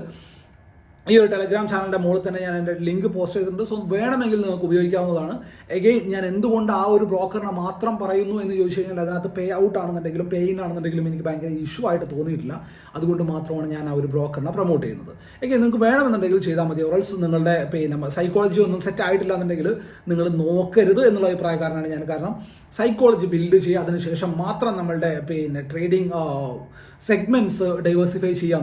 ഈ ഒരു ടെലഗ്രാം ചാനലിന്റെ മുകളിൽ തന്നെ ഞാൻ എന്റെ ലിങ്ക് പോസ്റ്റ് ചെയ്തിട്ടുണ്ട്. സോ വേണമെങ്കിൽ നിങ്ങൾക്ക് ഉപയോഗിക്കാവുന്നതാണ്. എഗെയിൻ ഞാൻ എന്തുകൊണ്ട് ആ ഒരു ബ്രോക്കറിനെ മാത്രം പറയുന്നു എന്ന് ചോദിച്ചു കഴിഞ്ഞാൽ അതിനകത്ത് പേ ഔട്ട് ആണെന്നുണ്ടെങ്കിലും പേ ഇൻ ആണെന്നുണ്ടെങ്കിലും എനിക്ക് ഭയങ്കര ഇഷ്യൂ ആയിട്ട് തോന്നിയിട്ടില്ല. അതുകൊണ്ട് മാത്രമാണ് ഞാൻ ആ ഒരു ബ്രോക്കറിനെ പ്രൊമോട്ട് ചെയ്യുന്നത്. എഗെയിൻ നിങ്ങൾക്ക് വേണമെന്നുണ്ടെങ്കിൽ ചെയ്താൽ മതി. ഓറൽസ് നിങ്ങളുടെ പിന്നെ സൈക്കോളജി ഒന്നും സെറ്റ് ആയിട്ടില്ല എന്നുണ്ടെങ്കിൽ നിങ്ങൾ നോക്കരുത് എന്നുള്ള അഭിപ്രായക്കാരനാണ് ഞാൻ. കാരണം സൈക്കോളജി ബിൽഡ് ചെയ്യുക അതിനുശേഷം മാത്രം നമ്മളുടെ പിന്നെ ട്രേഡിംഗ് സെഗ്മെന്റ്സ് ഡൈവേഴ്സിഫൈ ചെയ്യുക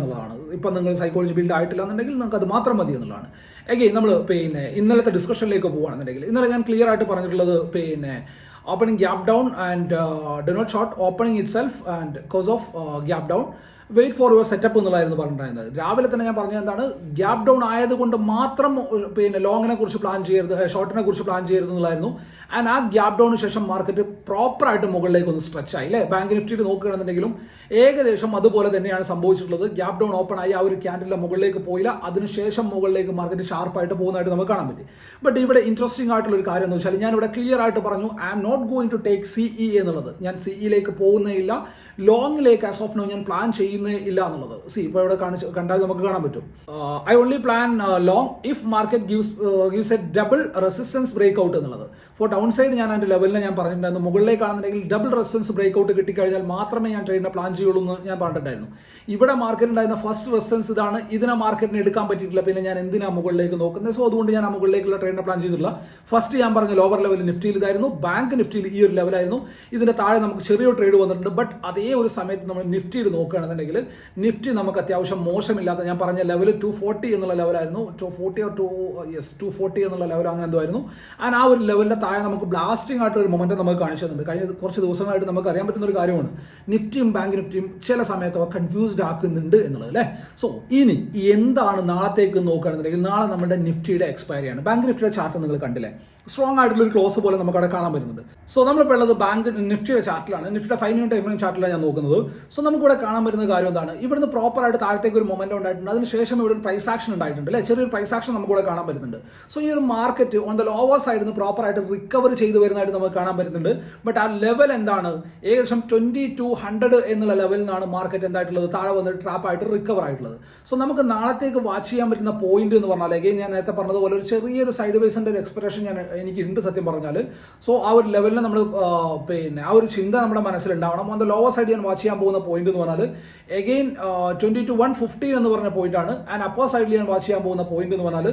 ഇപ്പം നിങ്ങൾ സൈക്കോളജി ബിൽഡ് ആയിട്ടില്ല എന്നുണ്ടെങ്കിൽ നിങ്ങൾക്ക് അത് മാത്രം മതി എന്നുള്ളതാണ്. എഗെയിൻ നമ്മൾ പിന്നെ ഇന്നലത്തെ ഡിസ്കഷനിലേക്ക് പോകുകയാണെന്നുണ്ടെങ്കിൽ ഇന്നലെ ഞാൻ ക്ലിയർ ആയിട്ട് പറഞ്ഞിട്ടുള്ളത് പിന്നെ opening gap down and do not short opening itself and cause of gap down wait for your setup എന്നുള്ളതായിരുന്നു പറഞ്ഞിട്ടുണ്ടായിരുന്നത്. രാവിലെ തന്നെ ഞാൻ പറഞ്ഞത് എന്താണ്? ഗ്യാപ് ഡൗൺ ആയതുകൊണ്ട് മാത്രം പിന്നെ ലോങ്ങിനെ കുറിച്ച് പ്ലാൻ ചെയ്യരുത് ഷോർട്ടിനെ കുറിച്ച് പ്ലാൻ ചെയ്യരുത് എന്നുള്ളതായിരുന്നു. ആൻഡ് ആ ഗ്യാപ് ഡൗണിന് ശേഷം മാർക്കറ്റ് പ്രോപ്പറായിട്ട് മുകളിലേക്ക് ഒന്ന് സ്ട്രെച്ച് ആയി അല്ലേ? ബാങ്ക് നിഫ്റ്റിയിൽ നോക്കുകയാണെന്നുണ്ടെങ്കിലും ഏകദേശം അതുപോലെ തന്നെയാണ് സംഭവിച്ചിട്ടുള്ളത്. ഗ്യാപ് ഡൗൺ ഓപ്പൺ ആയി ആ ഒരു ക്യാൻഡിലെ മുകളിലേക്ക് പോയില്ല. അതിനുശേഷം മുകളിലേക്ക് മാർക്കറ്റ് ഷാർപ്പായിട്ട് പോകുന്നതായിട്ട് നമുക്ക് കാണാൻ പറ്റി. ബട്ട് ഇവിടെ ഇൻട്രസ്റ്റിംഗ് ആയിട്ടുള്ള ഒരു കാര്യം എന്ന് വെച്ചാൽ ഞാൻ ഇവിടെ ക്ലിയർ ആയിട്ട് പറഞ്ഞു I am not going to take CE എന്നുള്ളത്. ഞാൻ സിഇയിലേക്ക് പോകുന്നേ ഇല്ല. ലോങ്ങിലേക്ക് ആസ് ഓഫ് നോ ഞാൻ പ്ലാൻ ചെയ്യുന്നേ ഇല്ല എന്നുള്ളത്. സി ഇപ്പോൾ ഇവിടെ കാണിച്ച് കണ്ടാൽ നമുക്ക് കാണാൻ പറ്റും. I only plan long if market gives gives a double resistance break out എന്നുള്ളത്. ഫോർ ഡൗൺ സൈഡ് ഞാൻ എന്റെ ലെവലിനെ ഞാൻ പറഞ്ഞിട്ടുണ്ടായിരുന്നു. മുകളിലേക്കാണെന്നുണ്ടെങ്കിൽ ഡബിൾ റെസിസ്റ്റൻസ് ബ്രേക്ക് ഔട്ട് കിട്ടിക്കഴിഞ്ഞാൽ മാത്രമേ ഞാൻ ട്രേഡിനെ പ്ലാൻ ചെയ്യുള്ളൂ എന്ന് ഞാൻ പറഞ്ഞിട്ടുണ്ടായിരുന്നു. ഇവിടെ മാർക്കറ്റ് ഉണ്ടായിരുന്ന ഫസ്റ്റ് റെസിസ്റ്റൻസ് ഇതാണ്. ഇതിനെ മാർക്കറ്റിന് എടുക്കാൻ പറ്റിയിട്ടില്ല. പിന്നെ ഞാൻ എന്തിനാ മുകളിലേക്ക് നോക്കുന്നത്? സോ അതുകൊണ്ട് ഞാൻ ആ മുകളിലേക്കുള്ള ട്രേഡിനെ പ്ലാൻ ചെയ്തിട്ടില്ല. ഫസ്റ്റ് ഞാൻ പറഞ്ഞ ലോവർ ലെവൽ നിഫ്റ്റിയിൽ ഇതായിരുന്നു. ബാങ്ക് നിഫ്റ്റിയിൽ ഈ ഒരു ലെവലായിരുന്നു ഇതിന്റെ താഴെ നമുക്ക് ചെറിയൊരു ട്രേഡ് വന്നിട്ടുണ്ട്. ബട്ട് അതേ ഒരു സമയത്ത് നമ്മൾ നിഫ്റ്റിയിൽ നോക്കുകയാണെന്നുണ്ടെങ്കിൽ നിഫ്റ്റി നമുക്ക് അത്യാവശ്യം മോശമില്ലാത്ത ഞാൻ പറഞ്ഞ ലെവൽ ടു ഫോർട്ടി എന്നുള്ള ലെവലായിരുന്നു two forty two S two forty എന്നുള്ള ലെവൽ അങ്ങനെ എന്തോ ആയിരുന്നു. ആൻഡ് ആ ഒരു ലെവലിന്റെ താഴെ നമുക്ക് ബ്ലാസ്റ്റിംഗ് ആയിട്ട് ഒരു മൊമെന്റ് നമുക്ക് കാണിച്ചു തന്നിട്ടുണ്ട് കഴിഞ്ഞ കുറച്ച് ദിവസങ്ങളായിട്ട് നമുക്ക് അറിയാൻ പറ്റുന്ന ഒരു കാര്യമാണ്. നിഫ്റ്റിയും ബാങ്ക് നിഫ്റ്റിയും ചില സമയത്ത് കൺഫ്യൂസ്ഡ് ആക്കുന്നുണ്ട് എന്നുള്ളത് അല്ലേ? സോ ഇനി എന്താണ് നാളത്തേക്ക് നോക്കുകയാണെന്നുണ്ടെങ്കിൽ നാളെ നമ്മുടെ നിഫ്റ്റിയുടെ എക്സ്പയറിയാണ് ബാങ്ക് നിഫ്റ്റിയുടെ ചാർട്ട് നിങ്ങൾ കണ്ടില്ലേ? സ്ട്രോങ് ആയിട്ടുള്ള ഒരു ക്ലോസ് പോലെ നമുക്ക് അവിടെ കാണാൻ പറ്റുന്നുണ്ട്. സോ നമ്മളിപ്പോൾ ഉള്ളത് ബാങ്ക് നിഫ്റ്റിയുടെ ചാർട്ടിലാണ് നിഫ്റ്റിയുടെ ഫൈവ് മിനിറ്റ് ടൈം ചാർട്ടിലാണ് ഞാൻ നോക്കുന്നത്. സോ നമുക്ക് ഇവിടെ കാണാൻ പറ്റുന്ന കാര്യം എന്താണ്? ഇവിടുന്ന് പ്രോപ്പർ ആയിട്ട് താഴത്തേക്ക് ഒരു മൊമെന്റ് ഉണ്ടായിട്ടുണ്ട്. അതിനുശേഷം ഇവിടെ ഒരു പ്രൈസ് ആക്ഷൻ ഉണ്ടായിട്ടുണ്ട് അല്ലെ? ചെറിയൊരു പ്രൈസ് ആക്ഷൻ നമുക്ക് ഇവിടെ കാണാൻ പറ്റുന്നുണ്ട്. സോ ഈ ഒരു മാർക്കറ്റ് ഓൺ ദ ലോവർ സൈഡിൽ നിന്ന് പ്രോപ്പർ ആയിട്ട് റിക്കവർ ചെയ്തു വരുന്നതായിട്ട് നമുക്ക് കാണാൻ പറ്റുന്നുണ്ട്. ബട്ട് ആ ലെവൽ എന്താണ്? ഏകദേശം ട്വന്റി ടു ഹൺഡ്രഡ് എന്നുള്ള ലെവലിൽ നിന്നാണ് മാർക്കറ്റ് എന്തായിട്ടുള്ളത്? താഴെ വന്നിട്ട് ട്രാപ്പ് ആയിട്ട് റിക്കവർ ആയിട്ടുള്ളത്. സോ നമുക്ക് നാളത്തേക്ക് വാച്ച് ചെയ്യാൻ പറ്റുന്ന പോയിന്റ് എന്ന് പറഞ്ഞാൽ again ഞാൻ നേരത്തെ പറഞ്ഞതുപോലെ ഒരു ചെറിയൊരു സൈഡ് വേസിന്റെ ഒരു എക്സ്പെക്ടേഷൻ ഞാൻ എനിക്കുണ്ട് സത്യം പറഞ്ഞാൽ സോ ആ ഒരു ലെവലിൽ നമ്മൾ പിന്നെ ആ ഒരു ചിന്ത നമ്മുടെ മനസ്സിലുണ്ടാവണം. ഓൺ ദ ലോവർ സൈഡ് ഞാൻ വാച്ച് ചെയ്യാൻ പോകുന്ന പോയിന്റ് എന്ന് പറഞ്ഞാൽ again twenty two one fifteen എന്ന് പറഞ്ഞ പോയിന്റ് ആണ്. ആൻഡ് അപ്പർ സൈഡിൽ ഞാൻ വാച്ച് ചെയ്യാൻ പോകുന്ന പോയിന്റ് എന്ന് പറഞ്ഞാൽ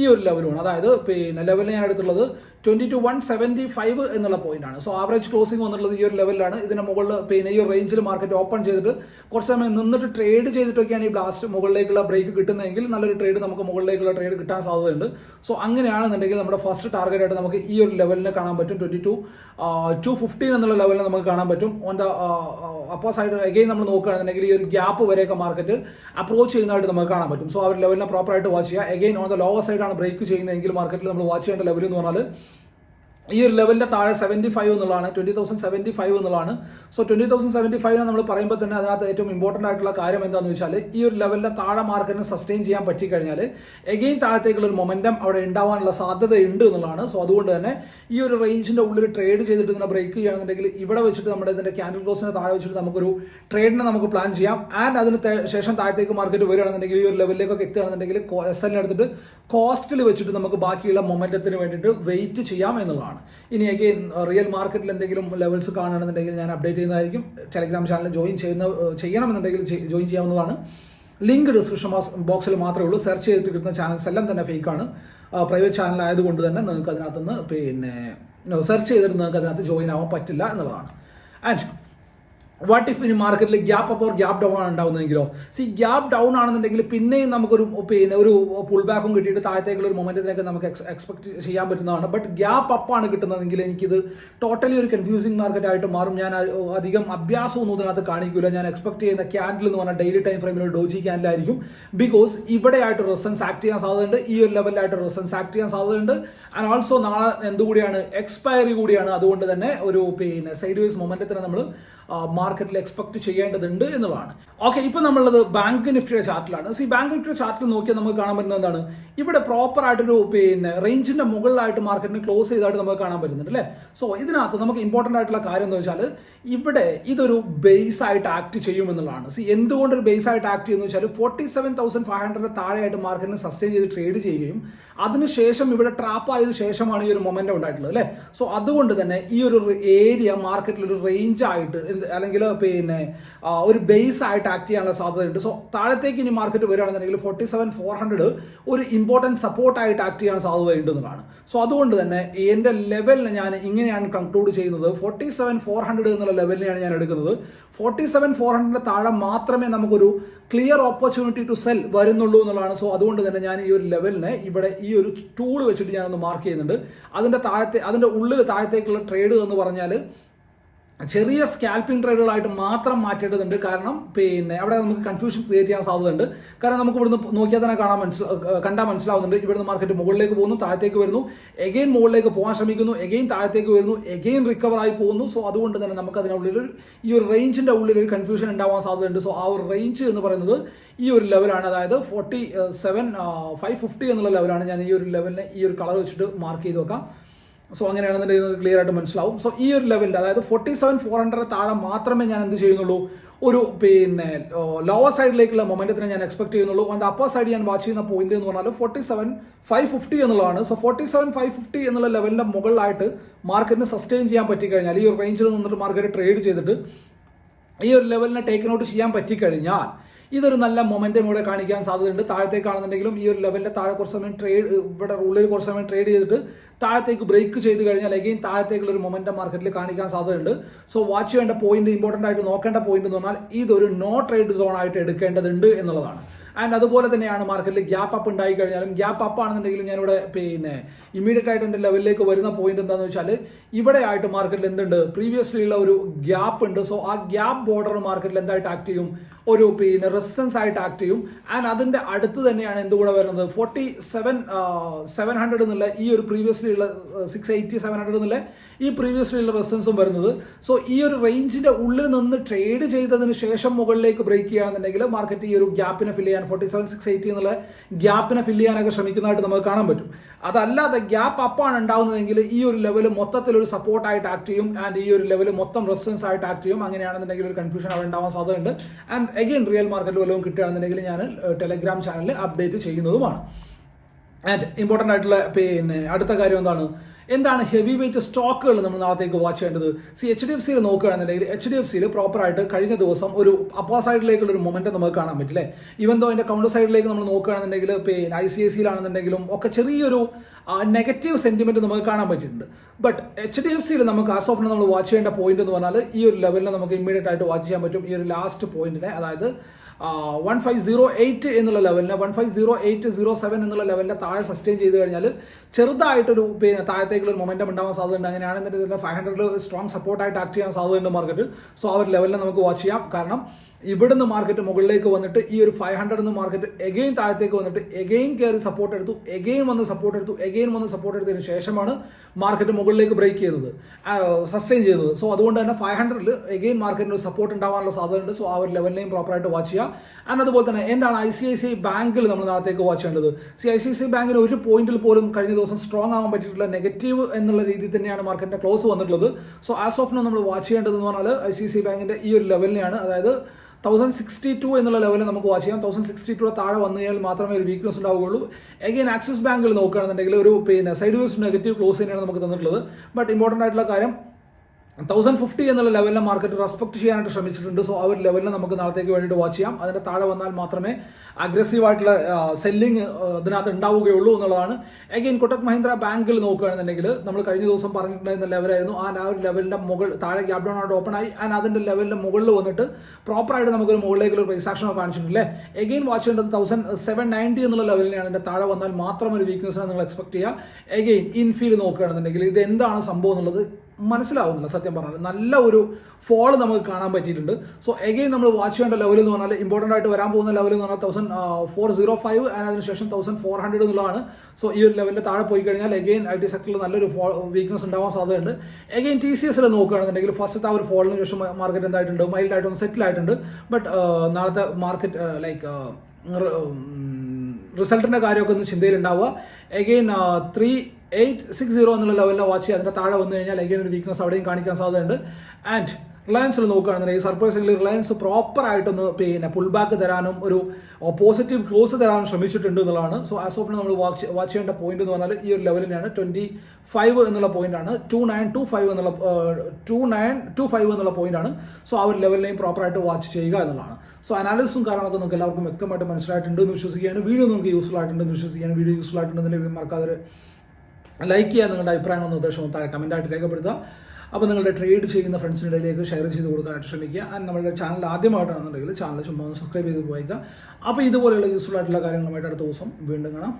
ഈ ഒരു ലെവലുമാണ് അതായത് പിന്നെ ലെവലിൽ ഞാൻ എടുത്തുള്ളത് twenty two one seventy five എന്നുള്ള പോയിന്റ് ആണ്. സോ ആവറേജ് ക്ലോസിംഗ് വന്നിട്ടുള്ളത് ഈ ഒരു ലെവലിലാണ് ഇതിന് മുകളിൽ പിന്നെ ഈ റേഞ്ചിൽ മാർക്കറ്റ് ഓപ്പൺ ചെയ്തിട്ട് കുറച്ച് സമയം നിന്നിട്ട് ട്രേഡ് ചെയ്തിട്ടൊക്കെയാണ് ഈ ബ്ലാസ്റ്റ് മുകളിലേക്കുള്ള ബ്രേക്ക് കിട്ടുന്നതെങ്കിൽ നല്ലൊരു ട്രേഡ് നമുക്ക് മുകളിലേക്കുള്ള ട്രേഡ് കിട്ടാൻ സാധ്യതയുണ്ട്. സോ അങ്ങനെയാണെന്നുണ്ടെങ്കിൽ നമ്മുടെ ഫസ്റ്റ് ടാർഗറ്റ് ആയിട്ട് നമുക്ക് ഈ ഒരു ലെവലിനെ കാണാൻ പറ്റും. ട്വന്റി ടു ടു ഫിഫ്റ്റീൻ എന്നുള്ള ലെവലിൽ നമുക്ക് കാണാൻ പറ്റും. ഓൺ ദ സൈഡ് അഗെയിൻ നമ്മൾ നോക്കുകയാണെന്നുണ്ടെങ്കിൽ ഈ ഒരു ഗ്യാപ്പ് വരെയൊക്കെ മാർക്കറ്റ് അപ്രോച്ച് ചെയ്യുന്നതായിട്ട് നമുക്ക് കാണാൻ പറ്റും. സോ ആ ഒരു ലെവലിനെ പ്രോപ്പറായിട്ട് വാച്ച് ചെയ്യുക. അഗെയിൻ ഓൺ ദ ലോവർ സൈഡാണ് ബ്രേക്ക് ചെയ്യുന്നതെങ്കിൽ മാർക്കറ്റിൽ നമ്മൾ വാച്ച് ചെയ്യേണ്ട ലെവൽ എന്ന് പറഞ്ഞാൽ ഈ ഒരു ലെവലിന്റെ താഴെ സെവന്റി ഫൈവ് എന്നുള്ളതാണ് ട്വന്റി തൗസൻഡ് സെവന്റി ഫൈവ് എന്നുള്ളതാണ്. So twenty thousand seventy five നമ്മൾ പറയുമ്പോൾ തന്നെ അതിനകത്ത് ഏറ്റവും ഇമ്പോർട്ടന്റ് ആയിട്ടുള്ള കാര്യം എന്താണെന്ന് വെച്ചാൽ ഈ ഒരു ലെവലിന്റെ താഴെ മാർക്കറ്റിന് സസ്റ്റെയിൻ ചെയ്യാൻ പറ്റിക്കഴിഞ്ഞാൽ എഗെയിൻ താഴത്തേക്കുള്ള ഒരു മൊമെന്റം അവിടെ ഉണ്ടാവാനുള്ള സാധ്യതയുണ്ട് എന്നുള്ളതാണ്. സോ അതുകൊണ്ട് തന്നെ ഈ ഒരു റേഞ്ചിന്റെ ഉള്ളിൽ ട്രേഡ് ചെയ്തിട്ട് ഇങ്ങനെ ബ്രേക്ക് ചെയ്യുകയാണെന്നുണ്ടെങ്കിൽ ഇവിടെ വെച്ചിട്ട് നമ്മുടെ ഇതിന്റെ ക്യാൻഡിൽ ക്ലോസിന് താഴെ വെച്ചിട്ട് നമുക്കൊരു ട്രേഡിനെ നമുക്ക് പ്ലാൻ ചെയ്യാം. ആൻഡ് അതിന് ശേഷം താഴത്തേക്ക് മാർക്കറ്റ് വരികയാണെന്നുണ്ടെങ്കിൽ ഈ ഒരു ലെവലിലേക്കൊക്കെ എത്തുകയാണെന്നുണ്ടെങ്കിൽ എസ് എൽ എടുത്തിട്ട് കോസ്റ്റിൽ വെച്ചിട്ട് നമുക്ക് ബാക്കിയുള്ള മൊമെന്റത്തിന് വേണ്ടിയിട്ട് വെയിറ്റ് ചെയ്യാം എന്നുള്ളതാണ്. ഇനി അഗെയിൻ റിയൽ മാർക്കറ്റിൽ എന്തെങ്കിലും ലെവൽസ് കാണുകയാണെന്നുണ്ടെങ്കിൽ ഞാൻ അപ്ഡേറ്റ് ചെയ്യുന്നതായിരിക്കും. ടെലിഗ്രാം ചാനൽ ജോയിൻ ചെയ്യുന്ന ചെയ്യണമെന്നുണ്ടെങ്കിൽ ജോയിൻ ചെയ്യാവുന്നതാണ്. ലിങ്ക് ഡിസ്ക്രിപ്ഷൻ ബോക്സിൽ മാത്രമേ ഉള്ളൂ. സെർച്ച് ചെയ്തിട്ട് കിട്ടുന്ന ചാനൽസ് എല്ലാം തന്നെ ഫേക്ക് ആണ്. പ്രൈവറ്റ് ചാനൽ ആയതുകൊണ്ട് തന്നെ നിങ്ങൾക്ക് അതിനകത്തുനിന്ന് പിന്നെ സെർച്ച് ചെയ്തിട്ട് നിങ്ങൾക്ക് അതിനകത്ത് ജോയിൻ ആവാൻ പറ്റില്ല എന്നുള്ളതാണ്. ആൻഡ് വാട്ട് ഇഫ് ഇനി മാർക്കറ്റിൽ ഗ്യാപ്പ് അപ്പ് ഗ്യാപ്പ് ഡൗൺ ആണ് ഉണ്ടാവുന്നതെങ്കിലോ? സി ഗ്യാപ്പ് ഡൗൺ ആണെന്നുണ്ടെങ്കിൽ പിന്നെയും നമുക്കൊരു പിന്നെ ഒരു പുൾ ബാക്കും കിട്ടിയിട്ട് താഴത്തേക്കുള്ള ഒരു മൊമെന്റിനൊക്കെ നമുക്ക് എക്സ്പെക്ട് ചെയ്യാൻ പറ്റുന്നതാണ്. ബട്ട് ഗ്യാപ്പ് അപ്പ് ആണ് കിട്ടുന്നതെങ്കിൽ എനിക്കിത് ടോട്ടലി ഒരു കൺഫ്യൂസിങ് മാർക്കറ്റ് ആയിട്ട് മാറും. ഞാൻ അധികം അഭ്യാസമൊന്നും ഇതിനകത്ത് കാണിക്കില്ല ഞാൻ എക്സ്പെക്ട് ചെയ്യുന്ന ക്യാൻഡിൽ എന്ന് പറഞ്ഞാൽ ഡെയിലി ടൈം ഫ്രെയിമിൽ ഡോജി ക്യാൻഡിലായിരിക്കും ബിക്കോസ് ഇവിടെയായിട്ട് റെസൻസ് ആക്ട് ചെയ്യാൻ സാധ്യതയുണ്ട്. ഈ ഒരു ലെവലിലായിട്ട് റെസൻസ് ആക്ട് ചെയ്യാൻ സാധ്യതയുണ്ട്. ആൻഡ് ഓൾസോ നാളെ എന്തുകൂടിയാണ്? എക്സ്പയറി കൂടിയാണ്. അതുകൊണ്ട് തന്നെ ഒരു പിന്നെ സൈഡ് വേസ് മൊമെന്റത്തിനെ നമ്മൾ മാർക്കറ്റിൽ എക്സ്പെക്ട് ചെയ്യേണ്ടതുണ്ട് എന്നുള്ളതാണ്. ഓക്കെ ഇപ്പൊ നമ്മളത് ബാങ്ക് നിഫ്റ്റിയുടെ ചാർട്ടിലാണ് സി ബാങ്ക് നിഫ്റ്റിയുടെ ചാർട്ടിൽ നോക്കിയാൽ നമുക്ക് കാണാൻ പറ്റുന്നത് എന്താണ്? ഇവിടെ പ്രോപ്പർ ആയിട്ട് ഒരു പിന്നെ റേഞ്ചിന്റെ മുകളിലായിട്ട് മാർക്കറ്റിന് ക്ലോസ് ചെയ്തായിട്ട് നമുക്ക് കാണാൻ പറ്റുന്നുണ്ട് അല്ലേ? സോ ഇതിനകത്ത് നമുക്ക് ഇമ്പോർട്ടന്റ് ആയിട്ടുള്ള കാര്യം എന്ന് വെച്ചാൽ ഇവിടെ ഇതൊരു ബേസ് ആയിട്ട് ആക്ട് ചെയ്യും എന്നുള്ളതാണ്. സി എന്തുകൊണ്ട് ഒരു ബേസ് ആയിട്ട് ആക്ട് ചെയ്യുന്നു വെച്ചാൽ forty seven thousand five hundred താഴെയായിട്ട് മാർക്കറ്റിന് സസ്റ്റെയിൻ ചെയ്ത് ട്രേഡ് ചെയ്യുകയും അതിനുശേഷം ഇവിടെ ട്രാപ്പ് ആയതിനു ശേഷമാണ് ഈ ഒരു മൊമെന്റം ഉണ്ടായിട്ടുള്ളത് അല്ലേ? സോ അതുകൊണ്ട് തന്നെ ഈ ഒരു ഏരിയ മാർക്കറ്റിൽ ഒരു റേഞ്ച് ആയിട്ട് അല്ലെങ്കിൽ പിന്നെ ഒരു ബേസ് ആയിട്ട് ആക്ട് ചെയ്യാനുള്ള സാധ്യതയുണ്ട്. സോ താഴത്തേക്ക് ഇനി മാർക്കറ്റ് വരികയാണെന്നുണ്ടെങ്കിൽ ഫോർട്ടി സെവൻ ഫോർ ഹൺഡ്രഡ് ഒരു ഇമ്പോർട്ടന്റ് സപ്പോർട്ടായിട്ട് ആക്ട് ചെയ്യാൻ സാധ്യതയുണ്ട് എന്നതാണ് സോ അതുകൊണ്ട് തന്നെ എന്റെ ലെവലിനെ ഞാൻ ഇങ്ങനെയാണ് കൺക്ലൂഡ് ചെയ്യുന്നത്. ഫോർട്ടി സെവൻ ഫോർ ഹൺഡ്രഡ് എന്നുള്ള ലെവലിനെയാണ് ഞാൻ എടുക്കുന്നത്. ഫോർട്ടി സെവൻ ഫോർ ഹൺഡ്രഡിന് താഴെ മാത്രമേ നമുക്കൊരു ക്ലിയർ ഓപ്പർച്യൂണിറ്റി ടു സെൽ വരുന്നുള്ളൂ എന്നുള്ളതാണ്. സോ അതുകൊണ്ട് തന്നെ ഞാൻ ഈ ഒരു ലെവലിനെ ഇവിടെ ഈ ഒരു ടൂൾ വെച്ചിട്ട് ഞാനൊന്ന് മാർക്ക് ചെയ്യുന്നുണ്ട്. അതിന്റെ താഴത്തെ അതിന്റെ ഉള്ളിൽ താഴത്തേക്കുള്ള ട്രേഡ് എന്ന് പറഞ്ഞാൽ ചെറിയ സ്കാൽപ്പിംഗ് ട്രേഡുകളായിട്ട് മാത്രം മാറ്റേണ്ടതുണ്ട്. കാരണം പിന്നെ അവിടെ നമുക്ക് കൺഫ്യൂഷൻ ക്രിയേറ്റ് ചെയ്യാൻ സാധ്യതയുണ്ട്. കാരണം നമുക്ക് ഇവിടുന്ന് നോക്കിയാൽ തന്നെ കാണാൻ മനസ്സിലാ കണ്ടാൽ മനസ്സിലാവുന്നുണ്ട്. ഇവിടുന്ന് മാർക്കറ്റ് മുകളിലേക്ക് പോകുന്നു താഴത്തേക്ക് വരുന്നു. എഗെയിൻ മുകളിലേക്ക് പോകാൻ ശ്രമിക്കുന്നു. എഗെയിൻ താഴത്തേക്ക് വരുന്നു. എഗെയിൻ റിക്കവർ ആയി പോകുന്നു. സോ അതുകൊണ്ട് തന്നെ നമുക്ക് അതിനുള്ളിൽ ഈ ഒരു റേഞ്ചിന്റെ ഉള്ളിൽ ഒരു കൺഫ്യൂഷൻ ഉണ്ടാവാൻ സാധ്യതയുണ്ട്. സോ ആ ഒരു റേഞ്ച് എന്ന് പറയുന്നത് ഈ ഒരു ലെവലാണ് അതായത് ഫോർട്ടി സെവൻ ഫൈവ് ഫിഫ്റ്റി എന്നുള്ള ലെവലാണ് ഞാൻ ഈ ഒരു ലെവലിനെ ഈ ഒരു കളർ വെച്ചിട്ട് മാർക്ക് ചെയ്ത് വെക്കാം. സോ അങ്ങനെയാണെന്നുണ്ടെങ്കിൽ നിങ്ങൾക്ക് ക്ലിയർ ആയിട്ട് മനസ്സിലാവും. സോ ഈ ഒരു ലെവലിൽ അതായത് ഫോർട്ടി സെവൻ ഫോർ ഹൺഡ്രഡ് താഴെ മാത്രമേ ഞാൻ എന്ത് ചെയ്യുന്നുള്ളൂ? ഒരു പിന്നെ ലോവർ സൈഡിലേക്കുള്ള മൊമെന്റത്തിനെ ഞാൻ എക്സ്പെക്ട് ചെയ്യുന്നുള്ളൂ. അതിന്റെ അപ്പർ സൈഡ് ഞാൻ വാച്ച് ചെയ്യുന്ന പോയിന്റ് എന്ന് പറഞ്ഞാൽ ഫോർട്ടി സെവൻ ഫൈവ് ഫിഫ്റ്റി എന്നുള്ളതാണ്. So forty seven five fifty എന്നുള്ള ലെവലിന്റെ മുകളിലായിട്ട് മാർക്കറ്റിന് സസ്റ്റെയിൻ ചെയ്യാൻ പറ്റിക്കഴിഞ്ഞാൽ ഈ ഒരു റേഞ്ചിൽ നിന്നിട്ട് മാർക്കറ്റ് ട്രേഡ് ചെയ്തിട്ട് ഈ ഒരു ലെവലിനെ ടേക്കൻ ഔട്ട് ചെയ്യാൻ പറ്റിക്കഴിഞ്ഞാൽ ഇതൊരു നല്ല മൊമെന്റം ഇവിടെ കാണിക്കാൻ സാധ്യതയുണ്ട്. താഴത്തേക്കാണെന്നുണ്ടെങ്കിലും ഈ ഒരു ലെവലിന്റെ താഴെ കുറച്ച് സമയം ട്രേഡ് ഇവിടെ ഉള്ളിൽ കുറച്ച് സമയം ട്രേഡ് ചെയ്തിട്ട് താഴത്തേക്ക് ബ്രേക്ക് ചെയ്ത് കഴിഞ്ഞാൽ എഗെയിൻ താഴത്തേക്കുള്ള ഒരു മൊമെന്റം മാർക്കറ്റിൽ കാണിക്കാൻ സാധ്യതയുണ്ട്. സോ വാച്ച് ചെയ്യേണ്ട പോയിന്റ് ഇമ്പോർട്ടന്റ് ആയിട്ട് നോക്കേണ്ട പോയിന്റ് എന്ന് പറഞ്ഞാൽ ഇതൊരു നോ ട്രേഡ് സോൺ ആയിട്ട് എടുക്കേണ്ടതുണ്ട് എന്നുള്ളതാണ്. ആൻഡ് അതുപോലെ തന്നെയാണ് മാർക്കറ്റിൽ ഗ്യാപ്പ് അപ്പ് ഉണ്ടായി കഴിഞ്ഞാലും ഗ്യാപ്പ് അപ്പ് ആണെന്നുണ്ടെങ്കിലും ഞാനിവിടെ പിന്നെ ഇമീഡിയറ്റ് ആയിട്ട് എന്റെ ലെവലിലേക്ക് വരുന്ന പോയിന്റ് എന്താണെന്ന് വെച്ചാൽ ഇവിടെ ആയിട്ട് മാർക്കറ്റിൽ എന്തുണ്ട്? പ്രീവിയസ്ലി ഉള്ള ഒരു ഗ്യാപ്പ് ഉണ്ട്. സോ ആ ഗ്യാപ്പ് ബോർഡർ മാർക്കറ്റിൽ എന്തായിട്ട് ആക്ട് ചെയ്യും? ഒരു പിന്നെ റെസിസ്റ്റൻസ് ആയിട്ട് ആക്ട് ചെയ്യും. ആൻഡ് അതിന്റെ അടുത്ത് തന്നെയാണ് എന്തുകൂടെ വരുന്നത്? ഫോർട്ടി സെവൻ സെവൻ ഹൺഡ്രഡ് എന്നുള്ള ഈ ഒരു പ്രീവിയസ്ലി ഉള്ള സിക്സ് എയ്റ്റി സെവൻ ഹൺഡ്രഡ് എന്നുള്ള ഈ പ്രീവിയസ്ലി ഉള്ള റെസിസ്റ്റൻസും വരുന്നത്. സോ ഈ ഒരു റേഞ്ചിന്റെ ഉള്ളിൽ നിന്ന് ട്രേഡ് ചെയ്തതിന് ശേഷം മുകളിലേക്ക് ബ്രേക്ക് ചെയ്യുകയാണെന്നുണ്ടെങ്കിൽ മാർക്കറ്റ് ഈ ഒരു ഗ്യാപ്പിനെ ഫില്ല് ചെയ്യാൻ ഫോർട്ടി സെവൻ സിക്സ് എയ്റ്റി എന്നുള്ള ഗ്യാപ്പിനെ ഫില്ല് ചെയ്യാനൊക്കെ ശ്രമിക്കുന്നതായിട്ട് നമുക്ക് കാണാൻ പറ്റും. അതല്ലാതെ ഗ്യാപ്പ് അപ്പാണ് ഉണ്ടാവുന്നതെങ്കിൽ ഈ ഒരു ലെവൽ മൊത്തത്തിൽ ഒരു സപ്പോർട്ട് ആയിട്ട് ആക്ട് ചെയ്യും. ആൻഡ് ഈ ഒരു ലെവൽ മൊത്തം റെസിസ്റ്റൻസ് ആയിട്ട് ആക്ട് ചെയ്യും. അങ്ങനെയാണെന്നുണ്ടെങ്കിൽ ഒരു കൺഫ്യൂഷൻ അവിടെ ഉണ്ടാവാൻ സാധ്യതയുണ്ട്. ആൻഡ് അഗെയിൻ റിയൽ മാർക്കറ്റ് വല്ലതും കിട്ടുകയാണെന്നുണ്ടെങ്കിൽ ഞാൻ ടെലഗ്രാം ചാനലിൽ അപ്ഡേറ്റ് ചെയ്യുന്നതുമാണ്. ആൻഡ് ഇമ്പോർട്ടന്റ് ആയിട്ടുള്ള പിന്നെ അടുത്ത കാര്യം എന്താണ്? എന്താണ് ഹെവി വെയിറ്റ് സ്റ്റോക്കുകൾ നമ്മൾ നാളത്തേക്ക് വാച്ച് ചെയ്യേണ്ടത്? സി എച്ച് ഡി എഫ് സിയിൽ നോക്കുകയാണെന്നുണ്ടെങ്കിൽ എച്ച് ഡി എഫ് സിയിൽ പ്രോപ്പറായിട്ട് കഴിഞ്ഞ ദിവസം ഒരു അപ്പർ സൈഡിലേക്കുള്ള ഒരു മൊമെന്റ് നമുക്ക് കാണാൻ പറ്റില്ലേ? ഇവൻ ദോ അതിന്റെ കൗണ്ടർ സൈഡിലേക്ക് നമ്മൾ നോക്കുകയാണെന്നുണ്ടെങ്കിൽ പേ ഐ സി ഐ സിയിലാണെന്നുണ്ടെങ്കിലും ഒക്കെ ചെറിയൊരു നെഗറ്റീവ് സെന്റിമെന്റ് നമുക്ക് കാണാൻ പറ്റിയിട്ടുണ്ട്. ബട്ട് എച്ച് ഡി എഫ് സിയിൽ നമുക്ക് ആസ് ഓഫ് നമ്മൾ വാച്ച് ചെയ്യേണ്ട പോയിന്റ് എന്ന് പറഞ്ഞാൽ ഈ ഒരു ലെവലിൽ നമുക്ക് ഇമ്മീഡിയറ്റ് ആയിട്ട് വാച്ച് ചെയ്യാൻ പറ്റും. ഈ ഒരു ലാസ്റ്റ് പോയിന്റിനെ അതായത് വൺ ഫൈവ് സീറോ എയ്റ്റ് എന്നുള്ള ലെവലിനെ one five zero eight zero seven എന്നുള്ള ലെവലിനെ താഴെ സസ്റ്റെയിൻ ചെയ്ത് കഴിഞ്ഞാൽ ചെറുതായിട്ടൊരു പിന്നെ താഴത്തേക്കുള്ള ഒരു മൊമെന്റം ഉണ്ടാവാൻ സാധ്യതയുണ്ട്. അങ്ങനെയാണെന്നുണ്ടെങ്കിൽ ഫൈവ് ഹൺഡ്രഡിൽ സ്ട്രോങ് സപ്പോർട്ടായിട്ട് ആക്ട് ചെയ്യാൻ സാധ്യതയുണ്ട് മാർക്കറ്റ് സോ ആ ഒരു ലെവലിനെ നമുക്ക് വാച്ച് ചെയ്യാം. കാരണം ഇവിടുന്ന് മാർക്കറ്റ് മുകളിലേക്ക് വന്നിട്ട് ഈ ഒരു ഫൈവ് ഹൺഡ്രഡ് നിന്ന് മാർക്കറ്റ് എഗെയിൻ താഴത്തേക്ക് വന്നിട്ട് എഗെയിൻ കയറി സപ്പോർട്ട് എടുത്തു. എഗെയിൻ വന്ന് സപ്പോർട്ട് എടുത്തു. എഗെയിൻ വന്ന് സപ്പോർട്ട് എടുത്തതിന് ശേഷമാണ് മാർക്കറ്റ് മുകളിലേക്ക് ബ്രേക്ക് ചെയ്യുന്നത് സസ്റ്റെയിൻ ചെയ്തത്. സോ അതുകൊണ്ട് തന്നെ ഫൈവ് ഹൺഡ്രഡിൽ എഗെയിൻ മാർക്കറ്റിന് ഒരു സപ്പോർട്ട് ഉണ്ടാവാനുള്ള സാധ്യതയുണ്ട്. സോ ആ ഒരു ലെവലിനെയും പ്രോപ്പറായിട്ട് വാച്ച് ചെയ്യുക. ആൻഡ് അതുപോലെ തന്നെ എന്താണ് I C I C I ബാങ്കിൽ നമ്മൾ നാളത്തേക്ക് വാച്ച് ചെയ്യേണ്ടത്? സി ഐ സി സി ബാങ്കിന് ഒരു പോയിന്റിൽ പോലും കഴിഞ്ഞ ദിവസം സ്ട്രോങ് ആവാൻ പറ്റിയിട്ടുള്ള നെഗറ്റീവ് എന്നുള്ള രീതിയിൽ തന്നെയാണ് മാർക്കറ്റിന്റെ ക്ലോസ് വന്നിട്ടുള്ളത്. സോ ആസ് ഓഫ് നമ്മൾ വാച്ച് ചെയ്യേണ്ടതെന്ന് പറഞ്ഞാൽ ഐ സി സി ബാങ്കിന്റെ ഈ ഒരു ലെവലിനെയാണ് അതായത് തൗസൻഡ് സിക്സ്റ്റി ടു എന്നുള്ള ലെവലിൽ നമുക്ക് വാച്ച് ചെയ്യാം. തൗസൻഡ് സിക്സ്റ്റി ടു താഴെ വന്നു കഴിഞ്ഞാൽ മാത്രമേ ഒരു വീക്ക്നസ് ഉണ്ടാവുകയുള്ളൂ. എഗെയിൻ ആക്സിസ് ബാങ്കിൽ നോക്കുകയാണെന്നുണ്ടെങ്കിൽ ഒരു പിന്നെ സൈഡ് വേസ് നെഗറ്റീവ് ക്ലോസ് തന്നെയാണ് നമുക്ക് തന്നിട്ടുള്ളത്. ബട്ട് ഇമ്പോർട്ടന്റ് ആയിട്ടുള്ള കാര്യം തൗസൻഡ് ഫിഫ്റ്റി എന്നുള്ള ലെവലിലെ മാർക്കറ്റ് റെസ്പെക്ട് ചെയ്യാനായിട്ട് ശ്രമിച്ചിട്ടുണ്ട്. സോ ആ ഒരു ലെവലിൽ നമുക്ക് നാളത്തേക്ക് വേണ്ടിയിട്ട് വാച്ച് ചെയ്യാം. അതിന്റെ താഴെ വന്നാൽ മാത്രമേ അഗ്രസീവ് ആയിട്ടുള്ള സെല്ലിംഗ് ഇതിനകത്ത് ഉണ്ടാവുകയുള്ളൂ എന്നുള്ളതാണ്. അഗെയിൻ കൊട്ടക് മഹീന്ദ്ര ബാങ്കിൽ നോക്കുകയാണെന്നുണ്ടെങ്കിൽ നമ്മൾ കഴിഞ്ഞ ദിവസം പറഞ്ഞിട്ടുണ്ടായിരുന്ന ലെവലായിരുന്നു ആ ആ ഒരു ലെവലിന്റെ മുകൾ താഴെ ഗ്യാപ് ഡൗൺ ആയിട്ട് ഓപ്പൺ ആയി. ആൻഡ് അതിന്റെ ലെവലിന്റെ മുകളിൽ വന്നിട്ട് പ്രോപ്പറായിട്ട് നമുക്കൊരു ഒരു പ്രൈസ് ആക്ഷൻ കാണിച്ചിട്ടില്ലേ എഗെയിൻ വാച്ച് ചെയ്യേണ്ടത് തൗസൻഡ് സെവൻ നയന്റി എന്നുള്ള ലെവലിനെയാണ് അതിന്റെ താഴെ വന്നാൽ മാത്രം ഒരു വീക്ക്നെസ്സിനെ നിങ്ങൾ എക്സ്പെക്ട് ചെയ്യുക. എഗെയിൻ ഇൻഫീൽ നോക്കുകയാണെന്നുണ്ടെങ്കിൽ ഇത് എന്താണ് സംഭവം എന്നുള്ളത് മനസ്സിലാവുന്നില്ല സത്യം പറഞ്ഞാൽ നല്ല ഒരു ഫോൾ നമുക്ക് കാണാൻ പറ്റിയിട്ടുണ്ട്. സോ എഗെയിൻ നമ്മൾ വാച്ച് ചെയ്യേണ്ട ലെവൽ എന്ന് പറഞ്ഞാൽ ഇമ്പോർട്ടന്റ് ആയിട്ട് വരാൻ പോകുന്ന ലെവൽ എന്ന് പറഞ്ഞാൽ thousand four zero five and അതിനുശേഷം തൗസൻഡ് ഫോർ ഹൺഡ്രഡ് എന്നുള്ളതാണ്. സോ ഈ ഒരു ലെവലിൽ താഴെ പോയി കഴിഞ്ഞാൽ എഗെയിൻ ഐ ടി സെക്ടറിൽ നല്ലൊരു ഫോൾ വീക്ക്നസ് ഉണ്ടാവാൻ സാധ്യതയുണ്ട്. എഗെയിൻ ടി സി എസിൽ നോക്കുകയാണെന്നുണ്ടെങ്കിൽ ഫസ്റ്റ് ആ ഒരു ഫോളിന് ശേഷം മാർക്കറ്റ് എന്തായിട്ടുണ്ട്? മൈൽഡ് ആയിട്ടൊന്ന് സെറ്റിൽ ആയിട്ടുണ്ട്. ബട്ട് നാളത്തെ മാർക്കറ്റ് ലൈക്ക് റിസൾട്ടിന്റെ കാര്യമൊക്കെ ഒന്ന് ചിന്തയിലുണ്ടാവുക. Again three eight six zero എന്നുള്ള ലെവലിലെ വാച്ച് അതിന്റെ താഴെ വന്നു കഴിഞ്ഞാൽ എഗെയിൻ ഒരു വീക്ക്നസ് അവിടെയും കാണിക്കാൻ സാധ്യതയുണ്ട്. ആൻഡ് റിലയൻസിൽ നോക്കുകയാണെന്നുണ്ടെങ്കിൽ സർപ്രൈസിംഗ്ലി റിലയൻസ് പ്രോപ്പർ ആയിട്ടൊന്ന് പിന്നെ പുൾ ബാക്ക് തരാനും ഒരു പോസിറ്റീവ് ക്ലോസ് തരാനും ശ്രമിച്ചിട്ടുണ്ട് എന്നുള്ളതാണ്. സോ ആസ് ഓഫ് നമ്മൾ വാച്ച് വാച്ച് ചെയ്യേണ്ട പോയിന്റ് എന്ന് പറഞ്ഞാൽ ഈ ഒരു ലെവലിനാണ് ട്വന്റി ഫൈവ് എന്നുള്ള പോയിന്റ് ആണ്. ടു നയൻ ടു ഫൈവ് എന്നുള്ള ടു നയൻ ടു ഫൈവ് എന്നുള്ള പോയിന്റ് ആണ്. സോ ആ ഒരു ലെവലിനെയും പ്രോപ്പറായിട്ട് വാച്ച് ചെയ്യുക എന്നുള്ളതാണ്. സോ അനാലിസും കാരണമൊക്കെ നമുക്ക് എല്ലാവർക്കും വ്യക്തമായിട്ട് മനസ്സിലായിട്ടുണ്ട് എന്ന് വിശ്വസിക്കുകയാണ്. വീഡിയോ നമുക്ക് യൂസ്ഫുൾ ആയിട്ടുണ്ടെന്ന് വിശ്വസിക്കുകയാണ്. വീഡിയോ യൂസ്ഫുൾ ആയിട്ടുണ്ടെന്നുണ്ടെങ്കിൽ മറക്കാതെ ലൈക്ക് ചെയ്യാൻ നിങ്ങളുടെ അഭിപ്രായങ്ങളും നിർദ്ദേശവും താഴെ കമന്റായിട്ട് രേഖപ്പെടുത്തുക. അപ്പോൾ നിങ്ങളുടെ ട്രേഡ് ചെയ്യുന്ന ഫ്രണ്ട്സിനിടയിലേക്ക് ഷെയർ ചെയ്ത് കൊടുക്കാനായിട്ട് ശ്രമിക്കുക. ആൻഡ് നമ്മുടെ ചാനൽ ആദ്യമായിട്ടാണെന്നുണ്ടെങ്കിൽ ചാനൽ ചുമ്മാ ഒന്ന് സബ്സ്ക്രൈബ് ചെയ്ത് പോയിക്കുക. അപ്പോൾ ഇതുപോലെയുള്ള യൂസ്ഫുൾ ആയിട്ടുള്ള കാര്യങ്ങളുമായിട്ട് അടുത്ത ദിവസം വീണ്ടും കാണാം.